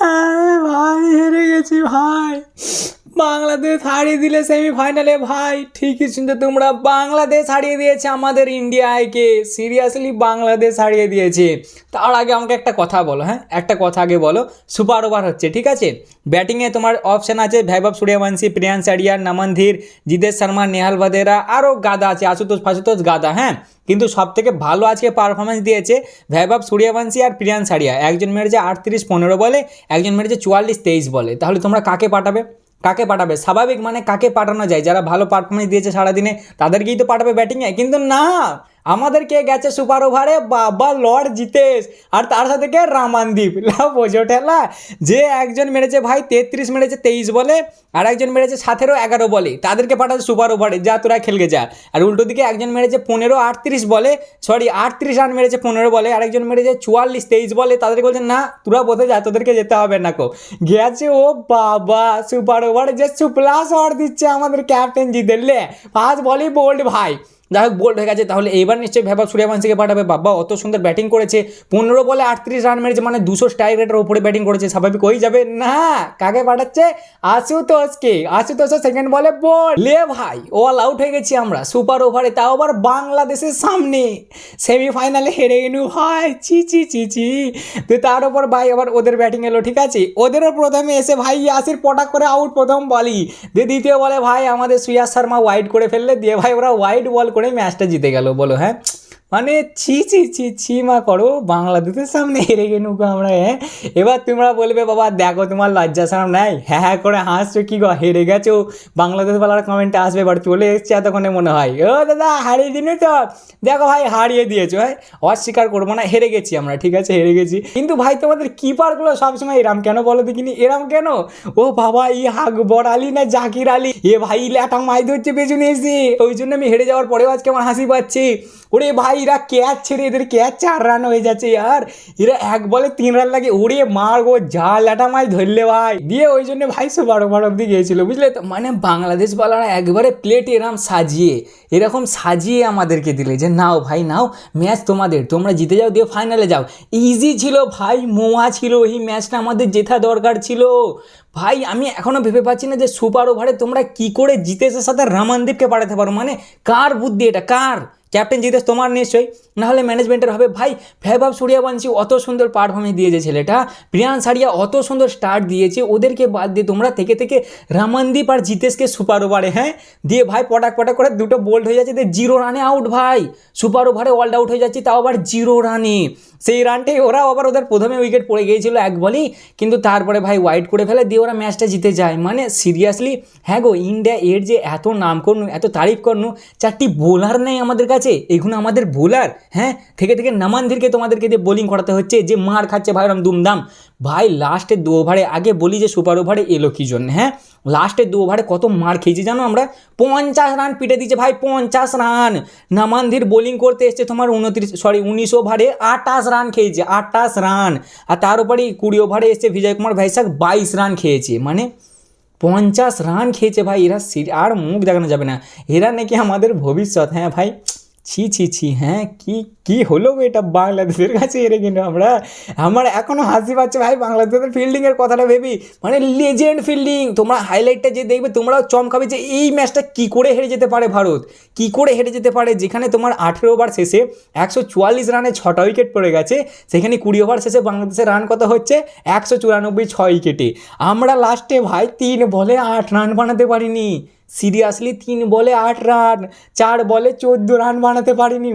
হ্যাঁ ভাই হেরে গেছি ভাই বাংলাদেশ দিলে সেমিফাইনালে ভাই, ঠিকই শুনতে তোমরা। বাংলাদেশ হারিয়ে দিয়েছে আমাদের ইন্ডিয়াকে। সিরিয়াসলি বাংলাদেশ হারিয়ে দিয়েছে। তার আগে আমাকে একটা কথা বলো হ্যাঁ? একটা কথা আগে বলো। সুপার ওভার হচ্ছে, ঠিক আছে? ব্যাটিংয়ে তোমার অপশান আছে ভৈভব সূর্যবংশী প্রিয়ান সারিয়ার নামনধীর জিতেশ শর্মা, নেহাল ভাদেরা আরও গাদা আছে, আশুতোষ ফাশুতোষ গাদা হ্যাঁ? কিন্তু সব থেকে ভালো আজকে পারফরমেন্স দিয়েছে ভৈভব সূর্যবংশী আর প্রিয়ান সারিয়া একজন মেরেছে আটত্রিশ পনেরো বলে, একজন মেরেছে চুয়াল্লিশ তেইশ বলে। তাহলে তোমরা কাকে পাঠাবে? কাকে পাঠাবে? স্বাভাবিক মানে কাকে পাঠানো যায়? যারা ভালো পারফরমেন্স দিয়েছে সারাদিনে, তাদেরকেই তো পাঠাবে ব্যাটিংয়ে কিন্তু না! আমাদেরকে গেছে সুপার ওভারে বাবা লর্ড জিতেশ। আর তার সাথে কে? রামানদীপ। লা বোঝো ঠেলা। যে একজন মেরেছে ভাই, তেত্রিশ মেরেছে তেইশ বলে, আর একজন মেরেছে সতেরো, এগারো বলে। তাদেরকে পাঠাচ্ছে সুপার ওভারে। যা তোরা খেলকে যা। আর উল্টো দিকে একজন মেরেছে পনেরো, আটত্রিশ বলে সরি আটত্রিশ রান মেরেছে পনেরো বলে, আর একজন মেরেছে চুয়াল্লিশ, তেইশ বলে। তাদেরকে বলছে, না, তোরা বোধ যা, তোদেরকে যেতে হবে না কো। গেছে, ও বাবা, সুপার ওভারে যে সুপ্লা শট দিচ্ছে আমাদের ক্যাপ্টেন জিতেলে ফার্স্ট বলই বোল্ড ভাই। যাই হোক বোল্ড হয়ে গেছে। তাহলে এবার নিশ্চয়ই ভেবা সূর্যবংশীকে পাঠাবে। বাবা, অত সুন্দর ব্যাটিং করেছে। পনেরো বলে আটত্রিশ রান মেরেছে মানে দুশো স্ট্রাইক রেটের ওপরে ব্যাটিং করেছে। স্বাভাবিক হয়ে যাবে। না, কাকে পাঠাচ্ছে? আশুতোষকে। আশুতোষ সেকেন্ড বলে বল লে ভাই অল আউট হয়ে গেছি আমরা। সুপার ওভারে তাও আবার বাংলাদেশের সামনে। সেমিফাইনালে হেরে গেলু। ভাই চি চি চি চি তো তার উপর ভাই আবার ওদের ব্যাটিং এলো, ঠিক আছে? ওদেরও প্রথমে এসে ভাই ইয়াসির পটাক করে আউট প্রথম বলই। দিয়ে দ্বিতীয় বলে ভাই আমাদের সুয়াস শর্মা ওয়াইড করে ফেললে। দিয়ে ভাই ওরা ওয়াইড বল করে ম্যাচটা জিতে গেল। বলো হ্যাঁ? মানে ছি ছি ছি ছি, মা করো, বাংলাদেশের সামনে হেরে গেলুকো আমরা হ্যাঁ? এবার তোমরা বলবে, বাবা, দেখো, তোমার লজ্জা সারাম নাই? হ্যাঁ হ্যাঁ করে হাসছো কি গো? হেরে গেছো? বাংলাদেশ বলার কমেন্টে আসবে, এবার চলে এসছে এতক্ষণে মনে হয়। ও দাদা, হারিয়ে দিনি তো। দেখো ভাই, হারিয়ে দিয়েছ হ্যাঁ? অস্বীকার করব না, হেরে গেছি আমরা, ঠিক আছে? হেরে গেছি। কিন্তু ভাই, তোমাদের কিপারগুলো সবসময় এরাম কেন বলো দেখিনি? এরাম কেন? ও বাবা, ই আকবর আলী না জাকির আলী? এ ভাই, ল্যাটা মাই ধরছে পেছনে এসে। ওই জন্য আমি হেরে যাওয়ার পরেও আজকে আমার হাসি পাচ্ছে। ওরে ভাই, এরা ক্যাচ ছেড়ে এদের ক্যাচ চার রান হয়ে যাচ্ছে আর। এরা এক বলে তিন রান লাগে। ওরে মার গো, যা ল্যাটা মাছ ধরলে ভাই। দিয়ে ওই জন্য ভাই সব বারো বারো অব্দি গিয়েছিল, বুঝলে তো? মানে বাংলাদেশ বলারা একবারে প্লেট এরম সাজিয়ে, এরকম সাজিয়ে আমাদেরকে দিলে যে, নাও ভাই, নাও ম্যাচ তোমাদের, তোমরা জিতে যাও, দিয়ে ফাইনালে যাও। ইজি ছিল ভাই, মোয়া ছিল এই ম্যাচটা আমাদের জেতা দরকার ছিল। ভাই, আমি এখনও ভেবে পাচ্ছি না যে সুপার ওভারে তোমরা কি করে জিতেশের সাথে রামানদীপকে পাঠাতে পারো। মানে কার বুদ্ধি এটা? কার? ক্যাপ্টেন জিতেশ, তোমার নিশ্চয়ই। নাহলে ম্যানেজমেন্টের হবে, ভাই ভৈভব সূর্যবংশী অত সুন্দর পারফরমেন্স দিয়েছে ছেলেটা। প্রিয়ান সারিয়া অত সুন্দর স্টার্ট দিয়েছে। ওদেরকে বাদ দিয়ে তোমরা থেকে থেকে রামানদীপ আর জিতেশকে সুপার ওভারে হ্যাঁ? দিয়ে ভাই পটাক পটাক করে দুটো বোল্ড হয়ে যাচ্ছে, দিয়ে জিরো রানে আউট ভাই। সুপার ওভারে অল আউট হয়ে যাচ্ছে, তাও আবার জিরো রানে সেই রানটাই ওরা আবার ওদের প্রথমে উইকেট পড়ে গিয়েছিল এক বলেই, কিন্তু তারপরে ভাই ওয়াইড করে ফেলে, দিয়ে ওরা ম্যাচটা জিতে যায়। মানে সিরিয়াসলি হ্যাঁ গো ইন্ডিয়া এর যে এত নাম করনু এত তারিফ করনু চারটি বোলার নেই আমাদের কাছে। এগুলো আমাদের বোলার হ্যাঁ? থেকে থেকে নামানধিরকে তোমাদেরকে দিয়ে বোলিং করাতে হচ্ছে, যে মার খাচ্ছে ভাই ওরম দুমদাম। ভাই লাস্টে দু ওভারে আগে বলি যে সুপার ওভারে এলো কি জন্য হ্যাঁ? লাস্টে দু ওভারে কত মার খেয়েছি জানো আমরা? পঞ্চাশ রান পিটে দিচ্ছে ভাই, পঞ্চাশ রান নামানধির বোলিং করতে এসছে তোমার উনত্রিশ সরি উনিশ ওভারে আটাশ রান খেয়েছে আটাশ রান আর তার উপরে কুড়ি ওভারে এসছে বিজয় কুমার ভাইসাক বাইশ রান খেয়েছে মানে পঞ্চাশ রান খেয়েছে ভাই, এরা আর মুখ দেখানো যাবে না। এরা নাকি আমাদের ভবিষ্যৎ হ্যাঁ ভাই? ছি ছি ছি হ্যাঁ কি কি হলো এটা বাংলাদেশের কাছে? এরে কিনা আমরা, আমার এখনও হাসি পাচ্ছে ভাই বাংলাদেশের ফিল্ডিংয়ের কথাটা ভেবি মানে লেজেন্ড ফিল্ডিং তোমরা হাইলাইটটা যে দেখবে, তোমরাও চমকাবে যে এই ম্যাচটা কি করে হেরে যেতে পারে ভারত? কি করে হেরে যেতে পারে? যেখানে তোমার আঠেরো ওভার শেষে একশো চুয়াল্লিশ রানে ছটা উইকেট পড়ে গেছে, সেখানে কুড়ি ওভার শেষে বাংলাদেশের রান কত হচ্ছে? একশো চুরানব্বই ছয় উইকেটে আমরা লাস্টে ভাই তিন বলে আট রান বানাতে পারিনি। সিরিয়াসলি তিন বলে আট রান চার বলে চোদ্দ রান বানাতে পারিনি।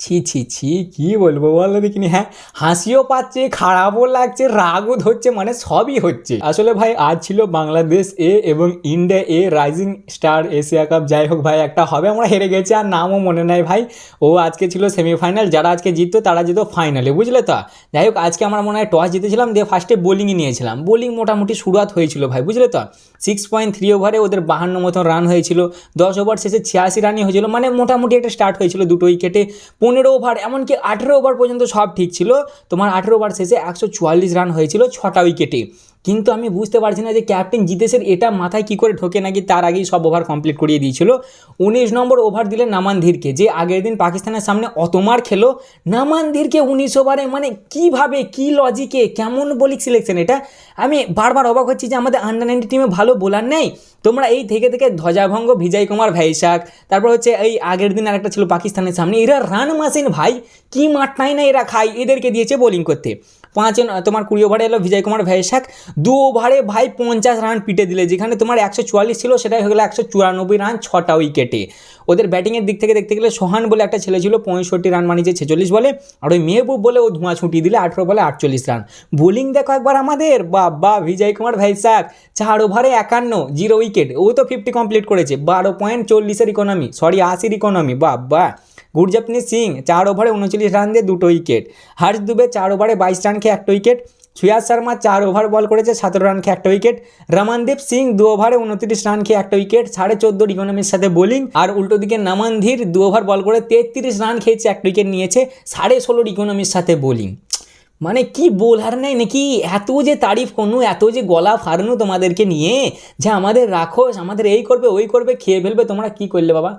ছি ছি ছি, কী বলব বলো দেখিনি হ্যাঁ? হাসিও পাচ্ছে, খারাপও লাগছে, রাগও ধরছে মানে সবই হচ্ছে। আসলে ভাই, আজ ছিল বাংলাদেশ এ এবং India A rising star Asia cup. যাই হোক ভাই, একটা হবে, আমরা হেরে গেছি, আর নামও মনে নাই ভাই। ও আজকে ছিল সেমিফাইনাল যারা আজকে জিততো, তারা যেত ফাইনালে বুঝলে তো? যাই হোক, আজকে আমার মনে হয় টস জিতেছিলাম, দিয়ে ফার্স্টে বোলিংই নিয়েছিলাম। বোলিং মোটামুটি শুরুয়াত হয়েছিল ভাই, বুঝলে তো? সিক্স পয়েন্ট থ্রি ওভারে ওদের বাহান্ন মতন রান হয়েছিল। দশ ওভার শেষে ছিয়াশি রানই হয়েছিল মানে মোটামুটি একটা স্টার্ট হয়েছিল দুটো উইকেটে পনেরো ওভার, এমনকি আঠেরো ওভার পর্যন্ত সব ঠিক ছিল। তোমার আঠেরো ওভার শেষে একশো চুয়াল্লিশ রান হয়েছিল ছটা উইকেটে। কিন্তু আমি বুঝতে পারছি না যে ক্যাপ্টেন জিতেশের এটা মাথায় কি করে ঢোকে নাকি তার আগেই সব ওভার কমপ্লিট করিয়ে দিয়েছিল। উনিশ নম্বর ওভার দিলে নামানধীরকে যে আগের দিন পাকিস্তানের সামনে অত মার খেলো নামানধীরকে উনিশ ওভারে মানে কীভাবে, কি লজিকে কেমন বোলিং সিলেকশন এটা? আমি বারবার অবাক হচ্ছি যে আমাদের আন্ডার নাইনটি টিমে ভালো বোলার নেই। তোমরা এই থেকে থেকে ধ্বজাভঙ্গ ভিজয় কুমার ভাইশাক তারপর হচ্ছে এই আগের দিন আরেকটা ছিল পাকিস্তানের সামনে। এরা রান মাসিন ভাই, কি মাঠটাই না এরা খায় এদেরকে দিয়েছে বোলিং করতে। পাঁচ তোমার কুড়ি ওভারে এলো বিজয় কুমার ভাইশাক দু ওভারে ভাই পঞ্চাশ রান পিটে দিলে, যেখানে তোমার একশো চুয়াল্লিশ ছিল, সেটাই হয়ে গেলো একশো চুরানব্বই রান, ছটা উইকেটে। ওদের ব্যাটিংয়ের দিক থেকে দেখতে গেলে সোহান বলে একটা ছেলে ছিল, পঁয়ষট্টি রান মানিয়েছে ছেচল্লিশ বলে, আর ওই মেহবুব বলে ও ধোঁয়া ছুটি দিলে আঠেরো বলে আটচল্লিশ রান। বোলিং দেখো একবার আমাদের, বাবা বিজয় কুমার ভাইশাক চার ওভারে একান্ন, জিরো উইকেট, ও তো ফিফটি কমপ্লিট করেছে, বারো পয়েন্ট চল্লিশের ইকোনমি সরি আশির ইকোনমি বাবা। গুরজাপনি সিং চার ওভারে উনচল্লিশ রান দিয়ে দুটো উইকেট। হার্ষ দুবে চার ওভারে বাইশ রান খেয়ে একটা উইকেট। সুয়াজ শর্মা চার ওভার বল করেছে, সতেরো রান খেয়ে একটা উইকেট। রমনদীপ সিং দু ওভারে উনত্রিশ রান খেয়ে একটা উইকেট, সাড়ে চোদ্দোর ইকোনমির সাথে বোলিং। আর উল্টো দিকে নামানধীর দু ওভার বল করে তেত্রিশ রান খেয়েছে, একটা উইকেট নিয়েছে, সাড়ে ষোলোর ইকোনমির সাথে বোলিং। মানে কি বোলার নেই নাকি? এত যে তারিফ কোনো এত যে গলা ফারানো তোমাদেরকে নিয়ে, যে আমাদের রাখোস আমাদের এই করবে, ওই করবে, খেয়ে ফেলবে, তোমরা কি করলে বাবা?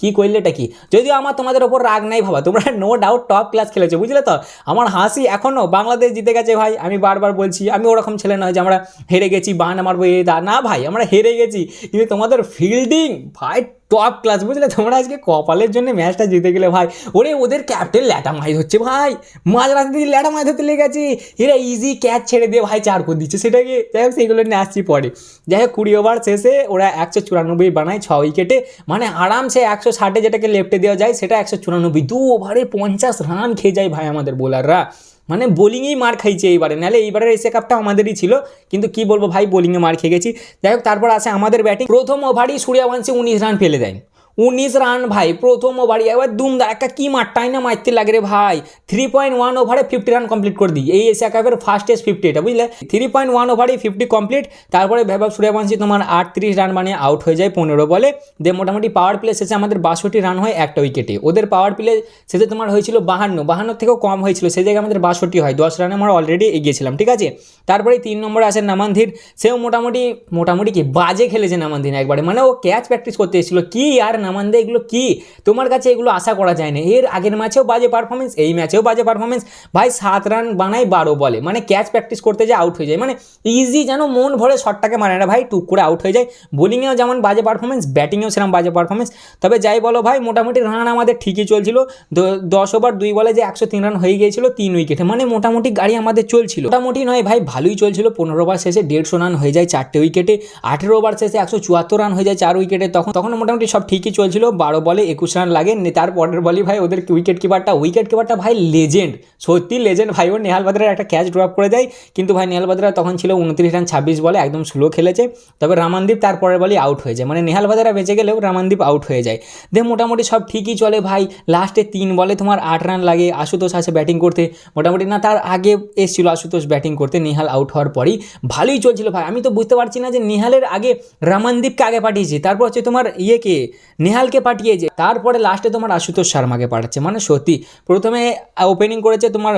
কি করলেটা কি? যদিও আমার তোমাদের ওপর রাগ নাই ভাবা তোমরা নো ডাউট টপ ক্লাস খেলেছো, বুঝলে তো? আমার হাসি এখনও বাংলাদেশ জিতে গেছে ভাই, আমি বারবার বলছি, আমি ওরকম ছেলে নয় যে আমরা হেরে গেছি, বান মারবো এ দা না ভাই, আমরা হেরে গেছি, কিন্তু তোমাদের ফিল্ডিং ভাই টপ ক্লাস বুঝলে? তোমরা আজকে কপালের জন্য ম্যাচটা জিতে গেলে ভাই। ওরে, ওদের ক্যাপ্টেন ল্যাটা মাই হচ্ছে ভাই। মাঝ রাতে দিয়ে ল্যাটা মাই ধরতে লেগেছে এরা ইজি ক্যাচ ছেড়ে দিয়ে ভাই চার করে দিচ্ছে সেটাকে। যাই হোক, সেইগুলো নিয়ে আসছি পরে। যাই হোক, কুড়ি ওভার শেষে ওরা একশো চুরানব্বই বানায় ছ উইকেটে মানে আরামসে একশো ষাটে যেটাকে লেফটে দেওয়া যায়, সেটা একশো চুরানব্বই। দু ওভারে পঞ্চাশ রান খেয়ে যায় ভাই আমাদের বোলাররা মানে বোলিংয়েই মার খাইছে এইবারে। নাহলে এইবারের এশিয়া কাপটা আমাদেরই ছিল, কিন্তু কি বলব ভাই, বোলিংয়ে মার খেয়ে গেছি যাই হোক, তারপর আসে আমাদের ব্যাটিং প্রথম ওভারই সূর্যবংশী উনিশ রান ফেলে দেয়। উনিশ রান ভাই, প্রথম ওভারই একবার দুমদা একটা কি মারটাই না মারতে লাগে রে ভাই। থ্রি পয়েন্ট ওয়ান ওভারে ফিফটি রান কমপ্লিট করে দিই। এই এশিয়া কাপের ফার্স্টেস্ট ফিফটি এটা, বুঝলে? থ্রি পয়েন্ট ওয়ান ওভারই ফিফটি কমপ্লিট তারপরে ভেবাব সূর্যবংশী তোমার আটত্রিশ রান বানিয়ে আউট হয়ে যায় পনেরো বলে। দিয়ে মোটামুটি পাওয়ার প্লে শেষে আমাদের বাষট্টি রান হয় একটা উইকেটে ওদের পাওয়ার প্লে শেষে তোমার হয়েছিল বাহান্ন। বাহান্ন থেকেও কম হয়েছিল, সেই জায়গায় আমাদের বাষট্টি হয়। দশ রানে আমরা অলরেডি এগিয়েছিলাম, ঠিক আছে? তারপরে তিন নম্বরে আসে নামানধীর। সেও মোটামুটি মোটামুটি কি বাজে খেলেছে নামানধীর একবারে। মানে ও ক্যাচ প্র্যাকটিস করতে এসেছিল। কি আর নামানদে এগুলো কি? তোমার কাছে এগুলো আশা করা যায় না। এর আগের ম্যাচেও বাজে পারফরমেন্স এই ম্যাচেও বাজে পারফরমেন্স ভাই, সাত রান বানাই বারো বলে। মানে ক্যাচ প্র্যাকটিস করতে যায় আউট হয়ে যায়। মানে ইজি যেন মন ভরে শটটাকে মারে না। ভাই, টুক করে আউট হয়ে যায়। বোলিংয়েও যেমন বাজে পারফরমেন্স ব্যাটিংয়েও সেরকম বাজে পারফরমেন্স তবে যাই বলো ভাই, মোটামুটি রান আমাদের ঠিকই চলছিল। দশ ওভার দুই বলে যে একশো তিন রান হয়ে গিয়েছিল তিন উইকেটে মানে মোটামুটি গাড়ি আমাদের চলছিল। মোটামুটি নয় ভাই, ভালোই চলছিল। পনেরো ওভার শেষে দেড়শো রান হয়ে যায় চারটে উইকেটে আঠেরো ওভার শেষে একশো চুয়াত্তর রান হয়ে যায় চার উইকেটে তখন তখন মোটামুটি সব ঠিকই চলছিল? বারো বলে একুশ রান লাগে। তার পরের বলই ভাই ওদের উইকেট কিপারটা উইকেট কিপারটা ভাই লেজেন্ড সত্যি লেজেন্ড ভাই। ও নেহাল বাদ্রার একটা ক্যাচ ড্রপ করে দেয়। কিন্তু ভাই নেহাল বাদ্রা তখন ছিল উনত্রিশ রান, ছাব্বিশ বলে একদম স্লো খেলেছে। তবে রামানদীপ তার পরের বলই আউট হয়ে যায়। মানে নেহাল বাদ্রা বেঁচে গেলেও রামানদীপ আউট হয়ে যায়। দিয়ে মোটামুটি সব ঠিকই চলে ভাই। লাস্টে তিন বলে তোমার আট রান লাগে আশুতোষ আসে ব্যাটিং করতে। মোটামুটি না, তার আগে এসেছিল আশুতোষ ব্যাটিং করতে। নেহাল আউট হওয়ার পরই ভালোই চলছিল ভাই। আমি তো বুঝতে পারছি না যে নেহালের আগে রামানদীপকে আগে পাঠিয়েছি। তারপর হচ্ছে তোমার ইয়েকে নেহালকে পাঠিয়েছে তারপরে লাস্টে তোমার আশুতোষ শর্মাকে পাঠাচ্ছে। মানে সত্যি, প্রথমে ওপেনিং করেছে তোমার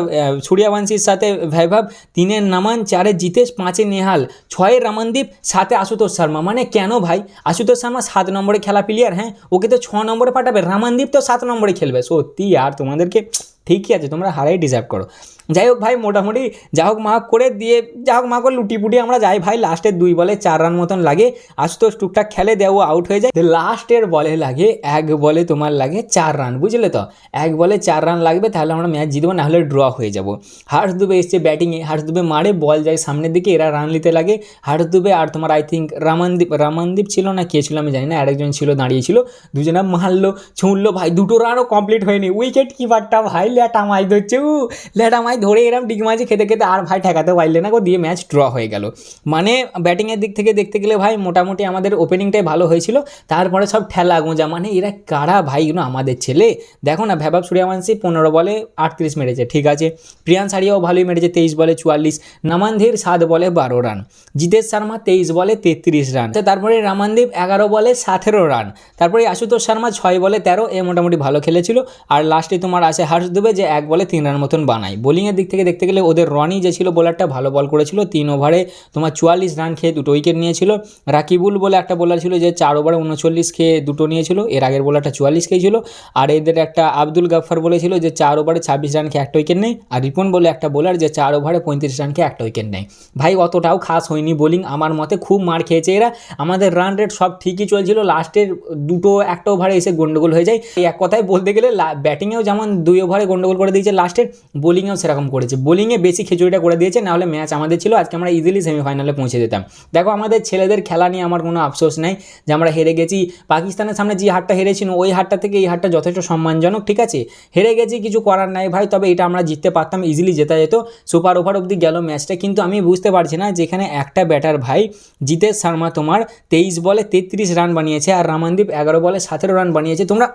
সূর্যবংশীর সাথে ভৈভব তিনের নামান, চারে জিতেশ, পাঁচে নেহাল, ছয়ে রামনদীপ, সাতে আশুতোষ শর্মা। মানে কেন ভাই? আশুতোষ শর্মা সাত নম্বরে খেলা প্লেয়ার হ্যাঁ? ওকে তো ছ নম্বরে পাঠাবে, রামনদীপ তো সাত নম্বরে খেলবে। সত্যি, আর তোমাদেরকে ঠিকই আছে, তোমরা হারাই ডিজার্ভ করো। যাই হোক ভাই, মোটামুটি যা হোক মা করে দিয়ে, যা হোক মা করে লুটি পুটি আমরা যাই। ভাই লাস্টের দুই বলে চার রান মতন লাগে। আশুতোষ টুকটাক খেলে দেও আউট হয়ে যায়। লাস্টের বলে লাগে, এক বলে তোমার লাগে চার রান বুঝলে তো? এক বলে চার রান লাগবে, তাহলে আমরা ম্যাচ জিতবো না হলে ড্র হয়ে যাব। হার্স দুবে এসছে ব্যাটিংয়ে হার্স দুবে মারে বল যায় সামনের দিকে, এরা রান নিতে লাগে। হার্স দুবে আর তোমার আই থিঙ্ক রামানদীপ রামানদীপ ছিল না, কে ছিল আমি জানি না, আরেকজন ছিল, দাঁড়িয়েছিল। দুজনে মারলো, ছুঁড়লো, ভাই, দুটো রানও কমপ্লিট হয়নি। উইকেট কিপারটা ভাই ল্যাটা মাই ধরছে উ ল্যাটা ধরে এরম ডিগ খেতে খেতে আর ভাই ঠেকাতে পারলে না গো, দিয়ে ম্যাচ ড্র হয়ে গেল। মানে ব্যাটিংয়ের দিক থেকে দেখতে গেলে ভাই মোটামুটি আমাদের ওপেনিংটাই ভালো হয়েছিল, তারপরে সব ঠেলা গোঁজা মানে এরা কারা ভাই? এগুলো আমাদের ছেলে? দেখো না, ভ্যাবাব সূর্যবংশী পনেরো বলে আটত্রিশ মেরেছে, ঠিক আছে। প্রিয়ান সারিয়াও ভালোই মেরেছে, তেইশ বলে চুয়াল্লিশ। নামানধীর সাত বলে বারো রান। জিতেশ শর্মা তেইশ বলে তেত্রিশ রান। তারপরে রামানদীপ এগারো বলে সতেরো রান। তারপরে আশুতোষ শর্মা ছয় বলে তেরো, এ মোটামুটি ভালো খেলেছিল। আর লাস্টে তোমার আসে হর্ষ দুবে যে এক বলে তিন রান মতন বানায়। বোলিংয়ের দিক থেকে দেখতে গেলে ওদের রনি যে ছিল বোলারটা ভালো বল করেছিল। তিন ওভারে তোমার চুয়াল্লিশ রান খেয়ে দুটো উইকেট নিয়েছিল। রাকিবুল বলে একটা বোলার ছিল যে চার ওভারে উনচল্লিশ খেয়ে দুটো নিয়েছিল। এর আগের বোলারটা চুয়াল্লিশ খেয়েছিল। আর এদের একটা আব্দুল গাফার বলেছিল যে চার ওভারে ছাব্বিশ রান খেয়ে একটা উইকেট নেই। আর রিপন বলে একটা বোলার যে চার ওভারে পঁয়ত্রিশ রান খেয়ে একটা উইকেট নেয় ভাই, অতটাও খাস হয়নি বোলিং আমার মতে খুব মার খেয়েছে এরা। আমাদের রান রেট সব ঠিকই চলছিল। লাস্টের দুটো একটা ওভারে এসে গন্ডগোল হয়ে যায়। এক কথায় বলতে গেলে ব্যাটিংয়েও যেমন দুই ওভারে গন্ডগোল করে দিয়েছে লাস্টের বোলিংয়েও সেরকম করেছে। বোলিংয়ে বেশি খিচুড়িটা করে দিয়েছে, নাহলে ম্যাচ আমাদের ছিল, আজকে আমরা ইজিলি সেমিফাইনালে পৌঁছে যেতাম। দেখো, আমাদের ছেলেদের খেলা নিয়ে আমার কোনো আফসোস নাই যে আমরা হেরে গেছি। পাকিস্তানের সামনে যে হারটা হেরেছিল ওই হারটা থেকে এই হারটা যথেষ্ট সম্মানজনক, ঠিক আছে? হেরে গেছি, কিছু করার নাই ভাই, তবে এটা আমরা জিততে পারতাম ইজিলি জেতা যেত। সুপার ওভার অবধি গেল ম্যাচটা কিন্তু আমি বুঝতে পারছি না যেখানে একটা ব্যাটার ভাই, জিতেশ শর্মা তোমার তেইশ বলে তেত্রিশ রান বানিয়েছে, আর রামানদীপ এগারো বলে সতেরো রান বানিয়েছে। তোমরা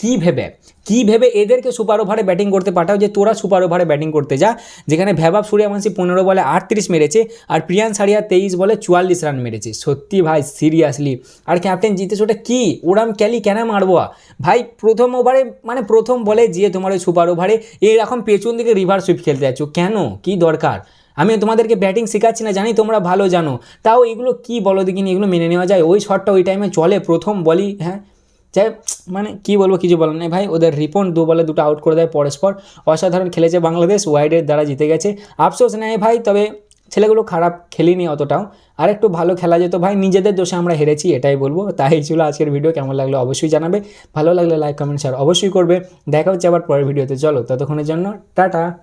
কী ভেবে? কী ভেবে এদেরকে সুপার ওভারে ব্যাটিং করতে পাঠাও যে তোরা সুপার ওভারে ব্যাটিং করতে যা? যেখানে ভ্যাবাব সূর্যবংশী পনেরো বলে আটত্রিশ মেরেছে আর প্রিয়ান সারিয়া তেইশ বলে চুয়াল্লিশ রান মেরেছে। সত্যি ভাই সিরিয়াসলি আর ক্যাপ্টেন জিতেছে ওটা কী? ওরাম ক্যালি কেন মারবো? ভাই, প্রথম ওভারে মানে প্রথম বলে যে তোমার ওই সুপার ওভারে এরকম পেছন দিকে রিভার সুইপ খেলতে যাচ্ছ। কেন? কী দরকার? আমি তোমাদেরকে ব্যাটিং শেখাচ্ছি না, জানি তোমরা ভালো জানো। তাও এগুলো কী বলো দেখিনি, এগুলো মেনে নেওয়া যায়। ওই শটটা ওই টাইমে চলে প্রথম বলি হ্যাঁ? যাই মানে কী বলব কিছু বলার নেই। ভাই, ওদের রিপন দু বলে দুটো আউট করে দেয় পরস্পর। অসাধারণ খেলেছে বাংলাদেশ, ওয়াইডের দ্বারা জিতে গেছে। আফসোস নেই ভাই, তবে ছেলেগুলো খারাপ খেলিনি অতটাও। আর একটু ভালো খেলা যেত ভাই, নিজেদের দোষে আমরা হেরেছি, এটাই বলব। তাই ছিল আজকের ভিডিও কেমন লাগল অবশ্যই জানাবে। ভালো লাগলে লাইক কমেন্ট শেয়ার অবশ্যই করবে। দেখা হচ্ছে আবার পরের ভিডিওতে চলো, ততক্ষণের জন্য, টাটা।